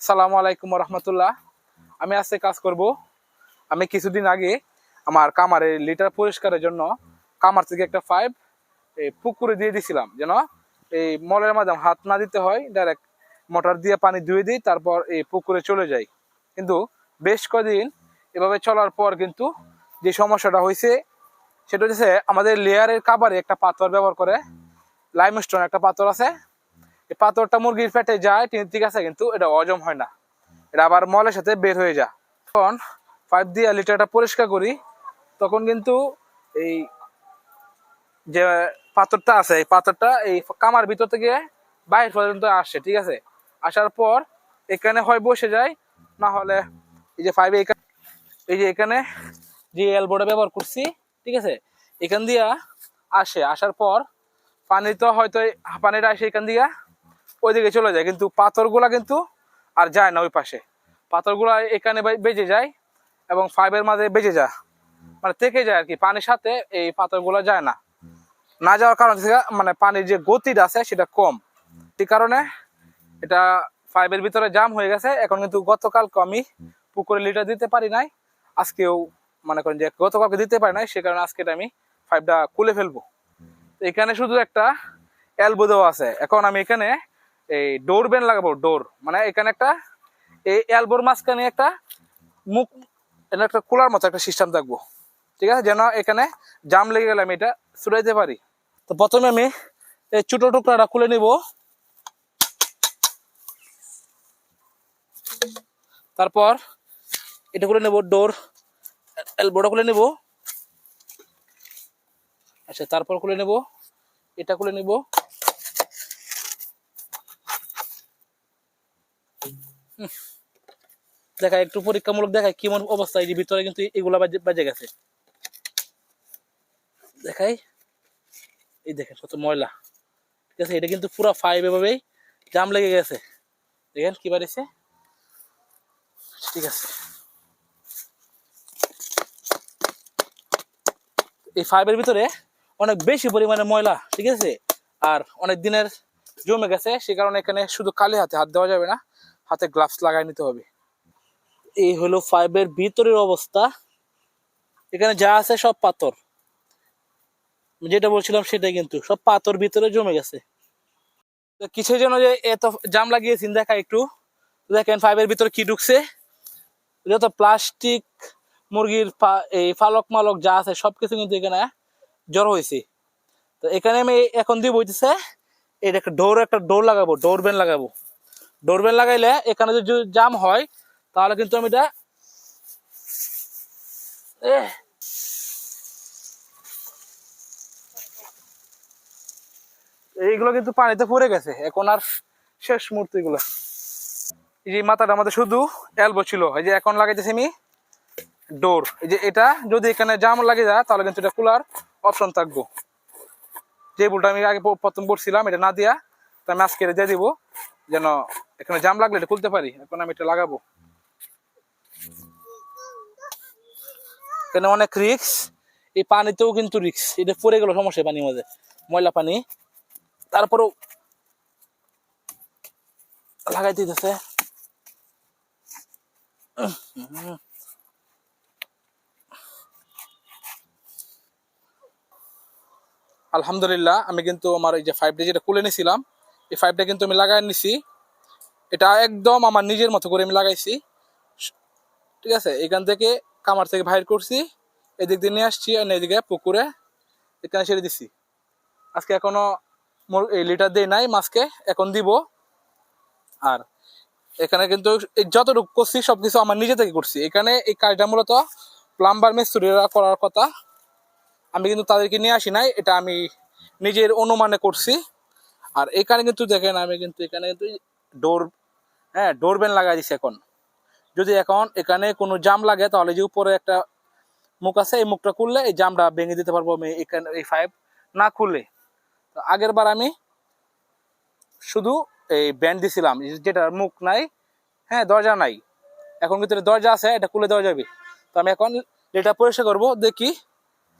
সালামু আলাইকুম রহমতুল্লাহ। আমি আজকে কাজ করব। আমি কিছুদিন আগে আমার কামারের লিটার পরিষ্কারের জন্য কামার থেকে একটা পাইপ, এই পুকুরে দিয়ে দিছিলাম, যেন এই মলের মাধ্যমে হাত না দিতে হয় ডাইরেক্ট মোটর দিয়ে পানি ধুয়ে দিই, তারপর এই পুকুরে চলে যাই। কিন্তু বেশ কদিন এভাবে চলার পর কিন্তু যে সমস্যাটা হয়েছে, সেটা হচ্ছে আমাদের লেয়ারের কাবারে একটা পাথর ব্যবহার করে লাইমস্টোন একটা পাথর আছে পাথরটা মুরগির পেটে যায় ঠিক আছে কিন্তু এটা হজম হয় না। এটা আবার মলের সাথে বের হয়ে যায়। তখন পাইপ দিয়ে লিটারটা পরিষ্কার করি, তখন কিন্তু এই যে পাথরটা আছে, এই পাথরটা এই কামার ভিতর থেকে বাইরে পর্যন্ত আসছে ঠিক আছে? আসার পর এখানে হয় বসে যায়, না হলে এই যে ফাইভে এই যে এখানে যে এলবোর্ডে ব্যবহার করছি, ঠিক আছে? এখান দিয়া আসে। আসার পর পানি তো হয়তো পানিটা আসে এখান দিয়া। ওইদিকে চলে যায়, কিন্তু পাথরগুলা কিন্তু আর যায় না ওই পাশে। পাথরগুলা এখানে বেজে যায় এবং ফাইবের মাঝে বেজে যায়। মানে থেকে যায় আর কি পানির সাথে এই পাথরগুলা যায় না। না যাওয়ার কারণ মানে পানির যে গতিটা আছে সেটা কম। এই কারণে এটা ফাইবের ভিতরে জাম হয়ে গেছে। এখন কিন্তু গতকাল আমি পুকুরে লিটার দিতে পারি নাই। আজকেও মনে করেন যে গতকালকে দিতে পারি নাই, সে কারণে আজকে আমি ফাইভটা খুলে ফেলব। এখানে শুধু একটা এলবো দেওয়া আছে। এখন আমি এখানে এই ডোর বেন লাগাবো, ডোর। মানে এখানে একটা এই এলবোর মাঝখানে একটা মুখ একটা কুলার মতো একটা সিস্টেম থাকব। ঠিক আছে? যেন এখানে জাম লেগে গেলে আমি এটা ছুটাইতে পারি। তো প্রথমে আমি এই ছোট টুকরাটা খুলে নিব। তারপর এটা খুলে নেব, ডোর এলবোটা খুলে নেব। আচ্ছা তারপর খুলে নেব, এটা খুলে নেব। দেখায়, একটু পরীক্ষামূলক দেখায় কেমন অবস্থা, এই ভিতরে কিন্তু এগুলা বাজে গেছে। দেখাই। এই দেখেন কত ময়লা। ঠিক আছে, এটা কিন্তু পুরো ফাইভ এভাবেই জাম লেগে গেছে। দেখেন কি বাড়িছে। ঠিক আছে। এই ফাইভের ভিতরে অনেক বেশি পরিমাণে ময়লা, ঠিক আছে? আর অনেক দিনের জমে গেছে, সে কারণে এখানে শুধু কালি হাতে হাত দেওয়া যাবে না। হাতে গ্লাভস লাগাই নিতে হবে। এই হলো ফাইভের ভিতরের অবস্থা। এখানে যা আছে সব পাথর। যেটা বলছিলাম সেটাই কিন্তু, সব পাথর ভিতরে জমে গেছে। কিসের জন্য যে এত জাম লাগিয়েছেন? দেখা একটু। দেখেন ফাইভের ভিতরে কি ঢুকছে। যত প্লাস্টিক মুরগির এই ফালক মালক যা আছে, সবকিছু কিন্তু এখানে জড়ো হয়েছে। তো এখানে আমি এখন দিয়ে হইতেছে, এটা একটা ডোর একটা ডোর লাগাবো ডোর বেন লাগাবো। ডোর বেন লাগাইলে এখানে যদি জাম হয়, তাহলে কিন্তু আমি এটা এইগুলো কিন্তু পানিতে পড়ে গেছে। এখন আর শেষ মুহূর্ত এগুলো। এই যে মাথাটা আমাদের শুধু এলবো ছিল। এই যে এখন লাগাইতেছি আমি ডোর এই যে এটা যদি এখানে জাম লাগে যায় তাহলে কিন্তু এটা খোলার অপশন থাকব। যে বুলটা আমি আগে প্রথম পড়ছিলাম এটা না দিয়া, তা আমি আজকে দিয়ে দিব। যেন এখানে জাম লাগলে এটা খুলতে পারি, এখন আমি এটা লাগাবো। এখানে অনেক রিক্স এই পানিতেও কিন্তু রিক্স এটা পড়ে গেল সমস্যা পানির মধ্যে, ময়লা পানি। তারপরেও লাগাই দিতেছে। আলহামদুলিল্লাহ, আমি কিন্তু আমার এই যে ফাইভটা যেটা খুলে নিয়েছিলাম। এই ফাইভটা কিন্তু আমি লাগাই নিছি। এটা একদম আমার নিজের মতো করে আমি লাগাইছি। ঠিক আছে, এখান থেকে কামার থেকে বাইর করছি। এদিক দিয়ে নিয়ে আসছি আর এদিকে পুকুরে এখানে ছেড়ে দিছি। আজকে এখনও মোর এই লিটার দিয়ে নাই, মাছকে এখন দিব। আর এখানে কিন্তু যতটুকু করছি সব কিছু আমার নিজে থেকে করছি। এখানে এই কাজটা মূলত প্লাম্বার মিস্ত্রিরা করার কথা। আমি কিন্তু তাদেরকে নিয়ে আসি নাই, এটা আমি নিজের অনুমানে করছি। আর এখানে কিন্তু দেখেন আমি কিন্তু এখানে কিন্তু ডোর হ্যাঁ ডোর বেন লাগাই দিছি এখন। যদি এখন এখানে কোনো জাম লাগে, তাহলে যে উপরে একটা মুখ আছে, এই মুখটা খুললে এই জামটা ভেঙে দিতে পারব আমি এখানে, এই ফাইভ না খুললে। তো আগের বার আমি শুধু এই ব্যান্ড দিছিলাম, যেটা মুখ নাই হ্যাঁ দরজা নাই। এখন ভিতরে দরজা আছে, এটা খুলে দেওয়া যাবে। তো আমি এখন এটা পরিষ্কার করব, দেখি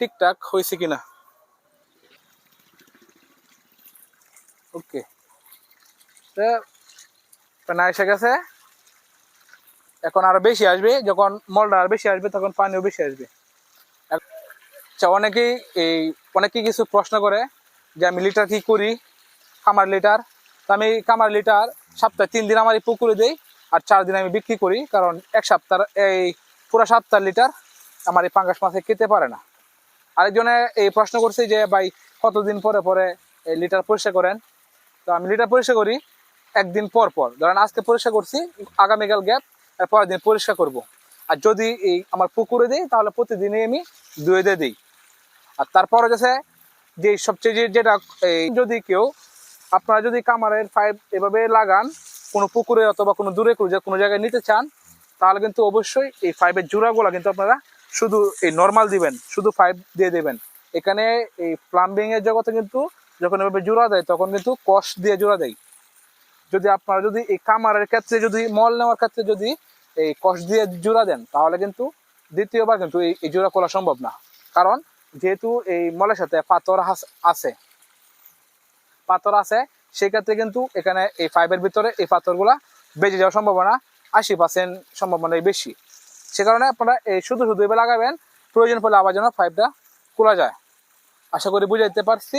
ঠিকঠাক হয়েছে কিনা। ওকে তো এসে গেছে। এখন বেশি আসবে। যখন মলটা আর বেশি আসবে, তখন পানিও বেশি আসবে। আচ্ছা অনেকেই এই, অনেকেই কিছু প্রশ্ন করে যে আমি লিটার করি? লিটার তো আমি লিটার সপ্তাহে তিন দিন আমার এই পুকুরে দিই আর চার দিন আমি বিক্রি করি। কারণ এক সপ্তাহ, এই পুরো সপ্তাহ লিটার আমার এই পাঙ্গাস মাছে খেতে পারে না। আরেকজনে এই প্রশ্ন করছে যে, ভাই, কতদিন পরে পরে এই লিটার পরিষ্কার করেন? তো আমি লিটার পরিষ্কার করি একদিন পর পর। ধরেন আজকে পরিষ্কার করছি আগামীকাল গ্যাপ আর পরের দিন পরিষ্কার করব। আর যদি এই আমার পুকুরে দিই, তাহলে প্রতিদিনই আমি ধুয়ে দিয়ে দিই। আর তারপরে যাচ্ছে যে সবচেয়ে যে- যেটা যদি কেউ আপনারা যদি কামারের পাইপ এভাবে লাগান, কোনো পুকুরে অথবা কোনো দূরে যে- কোনো জায়গায় নিতে চান, তাহলে কিন্তু অবশ্যই এই পাইপের জোড়াগুলো কিন্তু আপনারা শুধু এই নর্মাল দিবেন, শুধু পাইপ দিয়ে দেবেন। এখানে এই প্লাম্বিংয়ের জগতে কিন্তু যখন এভাবে জোড়া দেয়, তখন কিন্তু কষ দিয়ে জোড়া দেয়। যদি আপনারা যদি এই কামারের ক্ষেত্রে যদি, মল নেওয়ার ক্ষেত্রে যদি এই কষ দিয়ে জোড়া দেন, তাহলে কিন্তু দ্বিতীয়বার কিন্তু এই জোড়া খোলা সম্ভব না। কারণ যেহেতু এই মলের সাথে পাথর আছে। পাথর আছে, সেক্ষেত্রে কিন্তু এখানে এই ফাইবের ভিতরে এই পাথরগুলা বেজে যাওয়ার সম্ভাবনা আশি পার্সেন্ট সম্ভাবনাই বেশি। সে কারণে আপনারা এই শুধু শুধু এবার লাগাবেন, প্রয়োজন পড়লে আবার যেন পাইপটা খোলা যায়। আশা করি বুঝাইতে পারছি।